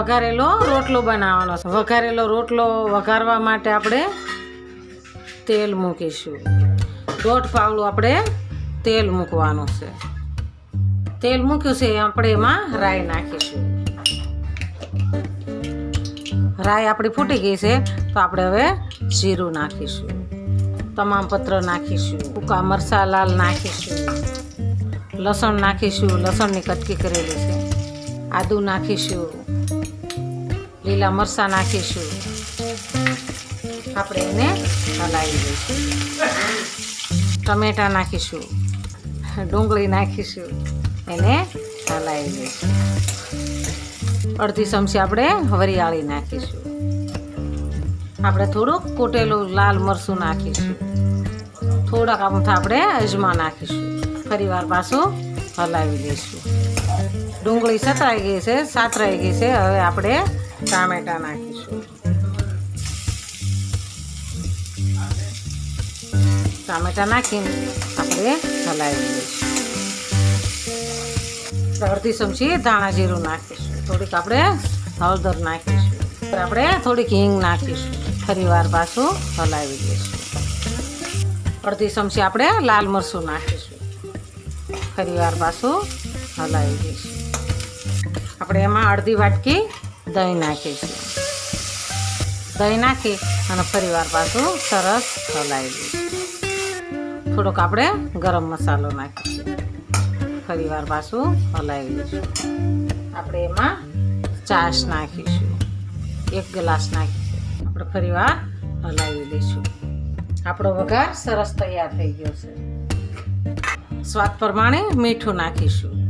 વઘારેલો રોટલો બનાવવાનો છે. વઘારેલો રોટલો વઘારવા માટે આપણે તેલ મૂકીશું. દોઢ પાવડું આપણે તેલ મૂકવાનું છે. તેલ મૂક્યું છે આપણે એમાં રાઈ નાખીશું. રાઈ આપણી ફૂટી ગઈ છે, તો આપણે હવે જીરું નાખીશું. તમામ પત્ર નાખીશું. સૂકા મરચાં લાલ નાખીશું. લસણ નાખીશું. લસણની કટકી કરેલી છે. આદું નાખીશું. લીલા મરચાં નાખીશું. આપણે એને હલાવી દઈશું. ટમેટાં નાખીશું. ડુંગળી નાખીશું. એને હલાવી દઈશું. અડધી ચમચી આપણે વરિયાળી નાખીશું. આપણે થોડુંક કોટેલું લાલ મરચું નાખીશું. થોડાક આમથા આપણે અજમા નાખીશું. ફરીવાર પાછું હલાવી દઈશું ડુંગળી સતરાઈ ગઈ છે, સાતરાઈ ગઈ છે, હવે આપણે ટામેટાં નાખીશું. ટામેટાં નાખીને આપણે હલાવી દઈશું અડધી ચમચી ધાણા જીરું નાખીશું. થોડીક આપણે હળદર નાખીશું. આપણે થોડીક હિંગ નાખીશું. ફરીવાર પાછું હલાવી દઈશું અડધી ચમચી આપણે લાલ મરચું નાખીશું. ફરીવાર પાછું હલાવી દઈશું. આપણે એમાં અડધી વાટકી દહીં નાખીશું. દહીં નાખી અને ફરીવાર પાછું સરસ હલાવી દઈશું. થોડોક આપણે ગરમ મસાલો નાખીશું. ફરીવાર પાછું હલાવી દઈશું. આપણે એમાં ચાશ નાખીશું. એક ગ્લાસ નાખીશું. આપણે ફરીવાર હલાવી દઈશું. આપણો વઘાર સરસ તૈયાર થઈ ગયો છે. સ્વાદ પ્રમાણે મીઠું નાખીશું.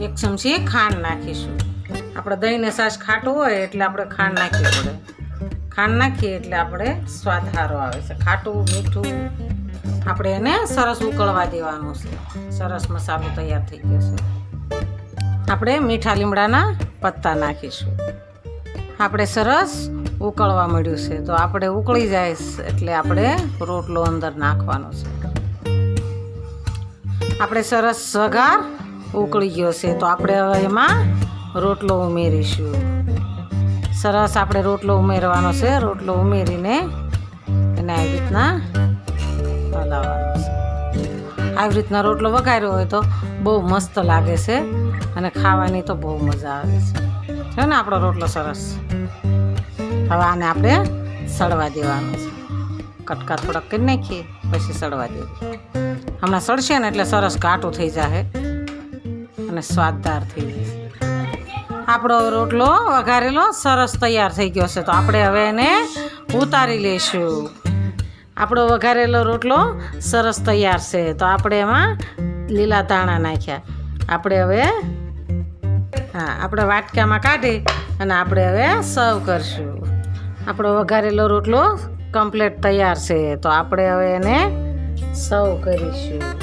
એક ચમચી ખાંડ નાખીશું. આપણે દહીંને સાસ ખાટું હોય એટલે આપણે ખાંડ નાખવી પડે. ખાંડ નાખીએ એટલે આપણે સ્વાદ સારો આવે છે. ખાટું, મીઠું આપણે એને સરસ ઉકળવા દેવાનું છે. સરસ મસાલો તૈયાર થઈ ગયો છે. આપણે મીઠા લીમડાના પત્તા નાખીશું. આપણે સરસ ઉકળવા મળ્યું છે. તો આપણે ઉકળી જાય એટલે આપણે રોટલો અંદર નાખવાનો છે. આપણે સરસ સગાર ઉકળી ગયો છે. તો આપણે હવે એમાં રોટલો ઉમેરીશું. સરસ આપણે રોટલો ઉમેરવાનો છે. રોટલો ઉમેરીને એને આવી રીતના હલાવવાનો છે. આવી રીતના રોટલો વઘાર્યો હોય તો બહુ મસ્ત લાગે છે અને ખાવાની તો બહુ મજા આવે છે. છે ને આપણો રોટલો સરસ? હવે આને આપણે સળવા દેવાનો છે. કટકા થોડાક કરી નાખીએ, પછી સળવા દેવું. હમણાં સળશે ને એટલે સરસ ઘાટું થઈ જશે અને સ્વાદદાર થઈ જશે આપણો રોટલો વઘારેલો સરસ તૈયાર થઈ ગયો છે. તો આપણે હવે એને ઉતારી લઈશું. આપણો વઘારેલો રોટલો સરસ તૈયાર છે. તો આપણે એમાં લીલા ધાણા નાખ્યા. આપણે હવે, હા, આપણે વાટકામાં કાઢી અને આપણે હવે સર્વ કરશું. આપણો વઘારેલો રોટલો કમ્પ્લીટ તૈયાર છે. તો આપણે હવે એને સર્વ કરીશું.